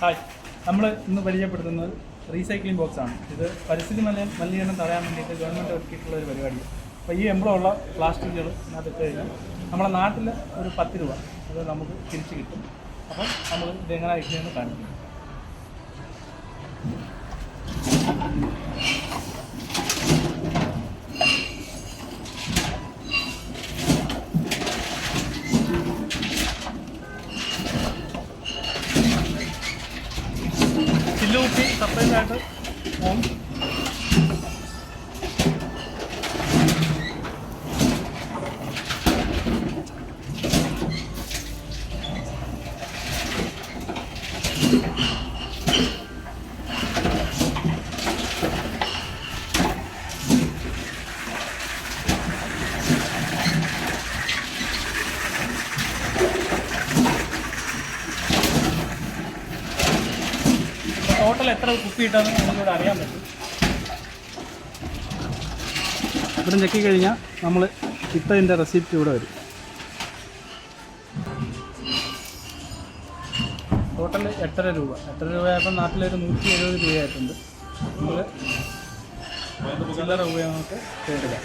Hi. നമ്മൾ ഇന്ന് പരിചയപ്പെടുത്തുന്നത് റീസൈക്ലിംഗ് ബോക്സ് ആണ്. ഇത് പരിസ്ഥിതി മലിന മലിനീകരണം തടയാൻ വേണ്ടിയിട്ട് ഗവൺമെന്റ് ഒരുക്കിയിട്ടുള്ള ഒരു പരിപാടി. അപ്പോൾ ഈ എംബ്ലമുള്ള പ്ലാസ്റ്റിക്കുകൾ ഇട്ട് കഴിഞ്ഞാൽ നമ്മുടെ നാട്ടിൽ ഒരു പത്ത് രൂപ. അത് നമുക്ക് തിരിച്ച് കിട്ടും. അപ്പം നമ്മൾ ഇതെങ്ങനെ അയക്കുന്നതെന്ന് കാണിക്കും. സെപ്പറേറ്റ് ആയിട്ട് ടോട്ടൽ എത്ര കുപ്പി ഇട്ടാന്ന് നമുക്കിവിടെ അറിയാൻ പറ്റും. ഇവിടെ ഞെക്കി കഴിഞ്ഞാൽ നമ്മൾ ഇട്ടതിന്റെ റെസിപ്റ്റ് ഇവിടെ വരും. ടോട്ടൽ എട്ടര രൂപ? എട്ടര രൂപയായപ്പോൾ നാട്ടിലൊരു നൂറ്റി എഴുപത് രൂപയായിട്ടുണ്ട്. നമ്മൾ ചില്ലറ ഉപയോഗങ്ങൾക്ക് എടുക്കാം